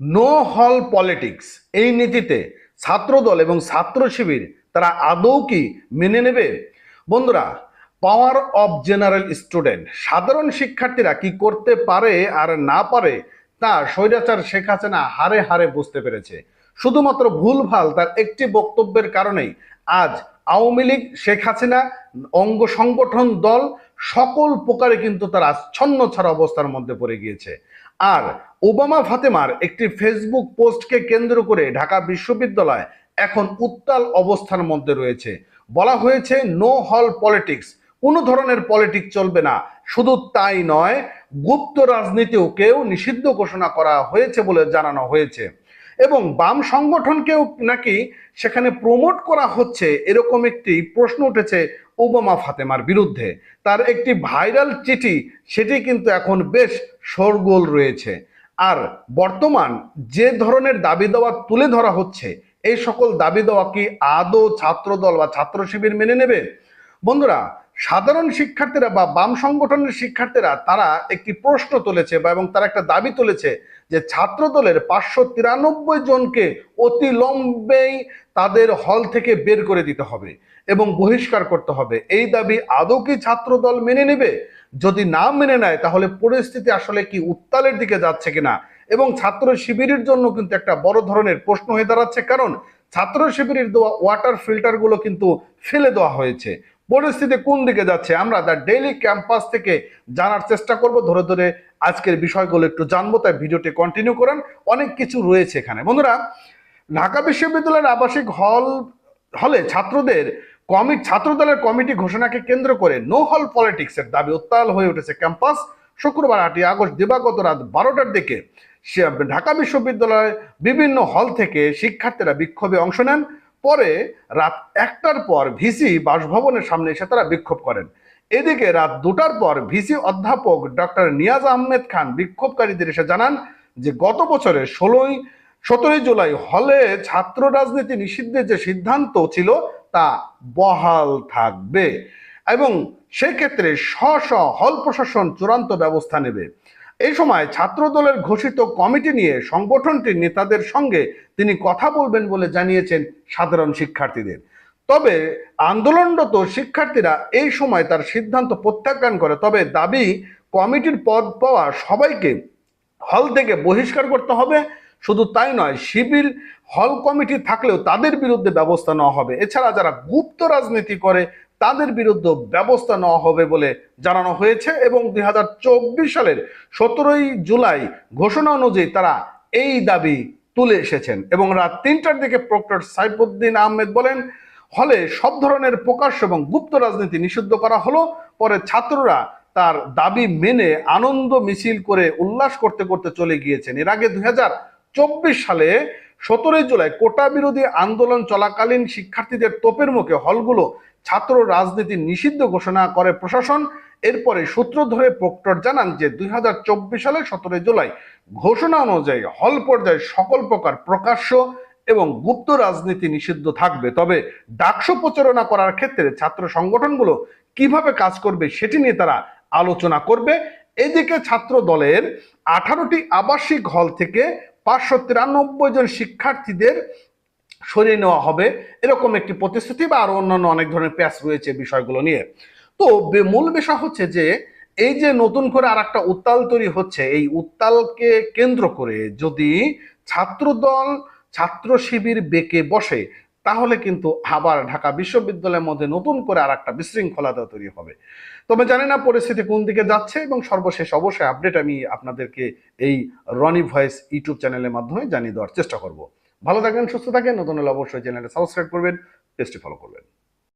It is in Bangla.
নো হল পলিটিক্স এই নীতিতে ছাত্রদল এবং ছাত্র শিবির তারা আদৌ কি মেনে নেবে? বন্ধুরা পাওয়ার অফ জেনারেল স্টুডেন্ট সাধারণ শিক্ষার্থীরা কি করতে পারে আর না পারে তা স্বৈরাচার শেখ হাসিনা হারে হারে বুঝতে পেরেছে। শুধুমাত্র ভুলভাল তার একটি বক্তব্যের কারণেই আজ আওয়ামী লীগ, শেখ হাসিনা, অঙ্গ সংগঠন দল সকল প্রকারে কিন্তু তারা ছন্ন ছাড়া অবস্থার মধ্যে পড়ে গিয়েছে। আর ওবামা ফাতেমার একটি ফেসবুক পোস্টকে কেন্দ্র করে ঢাকা বিশ্ববিদ্যালয় এখন উত্তাল অবস্থার মধ্যে রয়েছে। বলা হয়েছে, নো হল পলিটিক্স। কোনো ধরনের পলিটিক্স চলবে না। শুধু তাই নয়, গুপ্ত রাজনীতিও কেউ নিষিদ্ধ ঘোষণা করা হয়েছে বলে জানানো হয়েছে। এবং বাম সংগঠনকেও নাকি সেখানে প্রমোট করা হচ্ছে এরকম একটি প্রশ্ন উঠেছে ওবামা ফাতেমার বিরুদ্ধে। তার একটি ভাইরাল চিঠি, সেটি কিন্তু এখন বেশ শোরগোল রয়েছে। আর বর্তমান যে ধরনের দাবি দেওয়া তুলে ধরা হচ্ছে, এই সকল দাবি দেওয়া কি আদৌ ছাত্রদল বা ছাত্র শিবির মেনে নেবে? বন্ধুরা, সাধারণ শিক্ষার্থীরা বা বাম সংগঠনের শিক্ষার্থীরা, তারা একটি প্রশ্ন তুলেছে বা এবং তারা একটা দাবি তুলেছে যে ছাত্র দলের পাঁচশো তিরানব্বই জনকে অতিলম্বেই তাদের হল থেকে বের করে দিতে হবে। এবং বহিষ্কার করতে হবে। এই দাবি আদৌ কি ছাত্র দল মেনে নেবে? যদি না মেনে নেয়, তাহলে পরিস্থিতি আসলে কি উত্তালের দিকে যাচ্ছে কিনা? এবং ছাত্র শিবিরের জন্য কিন্তু একটা বড় ধরনের প্রশ্ন হয়ে দাঁড়াচ্ছে, কারণ ছাত্র শিবিরের দেওয়া ওয়াটার ফিল্টারগুলো কিন্তু ফেলে দেওয়া হয়েছে। পরিস্থিতি কোন দিকে যাচ্ছে, আমরা দ্য ডেইলি ক্যাম্পাস থেকে জানার চেষ্টা করব। ধরে ধরে আজকের বিষয়গুলো একটু জানব, তাই ভিডিওটি কন্টিনিউ করেন। অনেক কিছু রয়েছে এখানে। বন্ধুরা, ঢাকা বিশ্ববিদ্যালয়ের আবাসিক হল, হলে ছাত্রদের কমিট ছাত্রদলের কমিটি ঘোষণাকে কেন্দ্র করে নো হল পলিটিক্সের দাবি উত্তাল হয়ে উঠেছে ক্যাম্পাস। শুক্রবার আটই আগস্ট দিবাগত রাত বারোটার দিকে ঢাকা বিশ্ববিদ্যালয়ের বিভিন্ন হল থেকে শিক্ষার্থীরা বিক্ষোভে অংশ নেন। পরে রাত একটার পর ভিসি বাসভবনের সামনে এসে তারা বিক্ষোভ করেন। এদিকে রাত দুটার পর ভিসি অধ্যাপক ডক্টর নিয়াজ আহমেদ খান বিক্ষোভকারীদের এসে জানান যে গত বছরের ষোলোই, সতেরোই জুলাই হলে ছাত্র রাজনীতি নিষিদ্ধের যে সিদ্ধান্ত ছিল তা বহাল থাকবে। এবং সেক্ষেত্রে স্ব স্ব হল প্রশাসন চূড়ান্ত ব্যবস্থা নেবে। এই সময় ছাত্রদলের ঘোষিত কমিটি নিয়ে সংগঠনটির নেতাদের সঙ্গে তিনি কথা বলবেন বলে জানিয়েছেন সাধারণ শিক্ষার্থীদের। তবে আন্দোলনরত শিক্ষার্থীরা এই সময় তার সিদ্ধান্ত প্রত্যাখ্যান করে। তবে দাবি, কমিটির পদ পাওয়া সবাইকে হল থেকে বহিষ্কার করতে হবে। শুধু তাই নয় শিবির হল কমিটি থাকলেও তাদের বিরুদ্ধে ব্যবস্থা নেওয়া হবে। এছাড়া যারা গুপ্ত রাজনীতি করে, তাদের বিরুদ্ধে ব্যবস্থা নেওয়া হবে বলে জানানো হয়েছে এবং দু হাজার চব্বিশ সালের সতেরোই জুলাই ঘোষণা অনুযায়ী তারা এই দাবি তুলে এসেছেন এবং রাত তিনটার দিকে প্রক্টর সাইফুদ্দিন আহমেদ বলেন, হলে সব ধরনের প্রকাশ্য এবং গুপ্ত রাজনীতি নিষিদ্ধ করা হলো। পরে ছাত্ররা তার দাবি মেনে আনন্দ মিছিল করে উল্লাস করতে করতে চলে গিয়েছেন। এর আগে দুই সালে সতেরোই জুলাই কোটা বিরোধী আন্দোলন চলাকালীন শিক্ষার্থীদের তোপের মুখে হলগুলো ছাত্র রাজনীতি নিষিদ্ধ ঘোষণা করে প্রশাসন। এরপরে সূত্র ধরে প্রক্টর জানান যে দুই হাজার চব্বিশ সালে সতেরোই জুলাই ঘোষণা অনুযায়ী হল পর্যায়ে সকল প্রকার প্রকাশ্য এবং গুপ্ত রাজনীতি নিষিদ্ধ থাকবে। তবে ডাকসু প্রচারণা করার ক্ষেত্রে ছাত্র সংগঠনগুলো কীভাবে কাজ করবে সেটি নিয়ে তারা আলোচনা করবে। এদিকে ছাত্র দলের আঠারোটি আবাসিক হল থেকে পাঁচশো তিরানব্বই জন শিক্ষার্থীদের সরিয়ে নেওয়া হবে। এরকম একটি প্রতিশ্রুতি বা আরও অন্যান্য অনেক ধরনের প্যাচ রয়েছে বিষয়গুলো নিয়ে। তো মূল বিষয় হচ্ছে যে, এই যে নতুন করে আর একটা উত্তাল তৈরি হচ্ছে, এই উত্তালকে কেন্দ্র করে যদি ছাত্রদল ছাত্র শিবির বেঁকে বসে তাহলে কিন্তু আবার ঢাকা বিশ্ববিদ্যালয়ের মধ্যে নতুন করে আর একটা বিশৃঙ্খলতা তৈরি হবে। তবে জানি না পরিস্থিতি কোন দিকে যাচ্ছে এবং সর্বশেষ অবশ্যই আপডেট আমি আপনাদেরকে এই রনি ভয়েস ইউটিউব চ্যানেলের মাধ্যমে জানিয়ে দেওয়ার চেষ্টা করব। ভালো থাকেন সুস্থ থাকেন নতুন হলে অবশ্যই চ্যানেলটা সাবস্ক্রাইব করবেন, পেজটি ফলো করবেন।